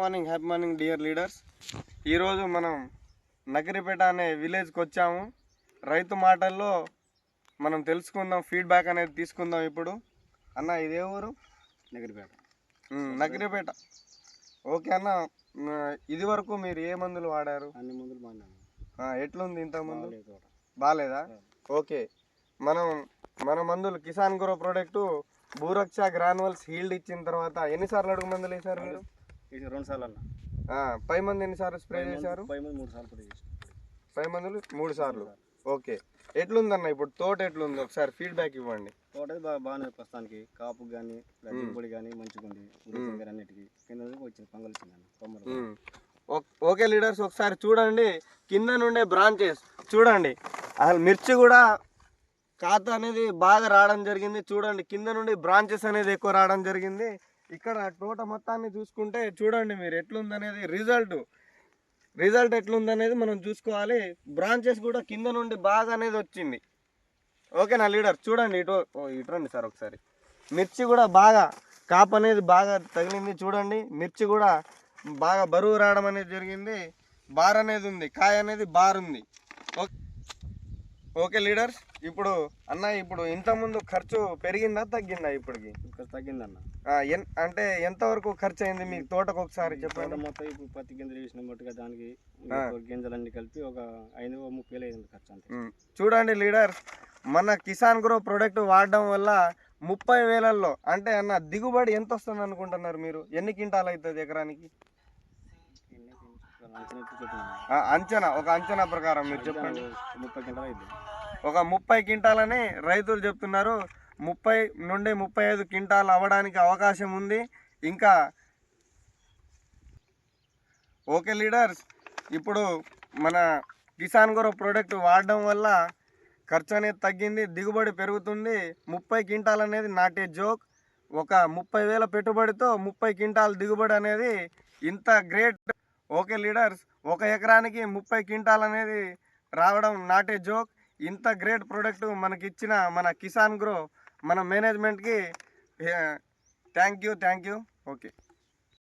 Morning happy morning dear leaders. ఈరోజు మనం నకిరిపేట అనే విలేజ్కి వచ్చాము. రైతు మాటల్లో మనం తెలుసుకుందాం ఫీడ్బ్యాక్ అనేది తీసుకుందాం ఇప్పుడు. అన్న ఇదే ఊరు? నగరిపేట. ఉమ్, నకిరిపేట ఓకే అన్న ఇది వరకు మీరు ఏ మందులు వాడారు? అన్ని మందులు ఎట్లుంది బాగాలేదు తోట బాగాలేదా? ఓకే. మనం మన మందులు Kisan grow product Bhooraksha granules yield ఇచ్చిన తర్వాత ఎన్నిసార్లు అడుగు మందులు వేశారు మీరు? రెండు సార్లు అన్న పై మంది ఎన్నిసార్లు స్ప్రే చేశారు? పై మంది మూడు సార్లు పై మందులు మూడు సార్లు. ఓకే. ఎట్లుందన్న ఇప్పుడు తోట ఎట్లుంది? ఒకసారి ఫీడ్బ్యాక్ ఇవ్వండి. తోట బాగానే ప్రస్తుతానికి కాపు కానీ దిగుబడి కానీ మంచిగా ఉంది. అన్నిటికీ. కింద వచ్చింది పొంగల్ వచ్చింది ఓకే లీడర్స్ ఒకసారి చూడండి. కింద నుండే బ్రాంచెస్. చూడండి. అసలు మిర్చి కూడా ఖాత అనేది బాగా రావడం జరిగింది. చూడండి. కింద నుండి బ్రాంచెస్ అనేది ఎక్కువ రావడం జరిగింది. ఇక్కడ తోట మొత్తాన్ని చూసుకుంటే చూడండి మీరు ఎట్లుందనేది రిజల్ట్. రిజల్ట్ ఎట్లుందనేది మనం చూసుకోవాలి. బ్రాంచెస్ కూడా కింద నుండి బాగా అనేది వచ్చింది. ఓకేనా లీడర్? చూడండి ఇటు ఇటురండి ఇటు రండి సార్ ఒకసారి. మిర్చి కూడా బాగా కాపు అనేది బాగా తగిలింది చూడండి. మిర్చి కూడా బాగా బరువు రావడం అనేది జరిగింది. బార్ అనేది ఉంది కాయ అనేది బార్ ఉంది ఓకే ఓకే లీడర్స్ ఇప్పుడు అన్న ఇప్పుడు ఇంతకుముందు ఖర్చు పెరిగిందా తగ్గిందా ఇప్పటికి? తగ్గిందన్న. అంటే ఎంతవరకు ఖర్చు అయింది మీ తోటకు ఒకసారి చెప్పండి. మొత్తం ఇప్పుడు పత్తి గింజలు వేసిన మట్టుగా దానికి. గింజలన్నీ కలిపి ఒక ఐదు ముప్పై వేలు అయింది ఖర్చు అంతే. చూడండి లీడర్ మన కిసాన్ గ్రో ప్రోడక్ట్ వాడడం వల్ల ముప్పై వేలల్లో అంటే అన్న దిగుబడి ఎంత వస్తుంది అనుకుంటున్నారు మీరు? ఎన్ని క్వింటాలు అవుతుంది ఎకరానికి? అంచనా ఒక అంచనా ప్రకారం మీరు చెప్పండి. ముప్పై ఒక ముప్పై క్వింటాలని రైతులు చెప్తున్నారు. ముప్పై నుండి ముప్పై ఐదు క్వింటాలు అవ్వడానికి అవకాశం ఉంది. ఇంకా ఓకే లీడర్స్ ఇప్పుడు మన కిసాన్ గ్రో ప్రోడక్ట్ వాడడం వల్ల ఖర్చు అనేది తగ్గింది దిగుబడి పెరుగుతుంది. ముప్పై క్వింటాల్ అనేది నాటే జోక్ ఒక ముప్పై వేల పెట్టుబడితో ముప్పై క్వింటాల్ దిగుబడి అనేది ఇంత గ్రేట్ ఓకే లీడర్స్ ఒక ఎకరానికి ముప్పై క్వింటాల్ అనేది రావడం నాటే జోక్. ఇంత గ్రేట్ ప్రోడక్ట్ మనకి ఇచ్చిన మన కిసాన్ గ్రో మన మేనేజ్మెంట్కి thank you thank you okay.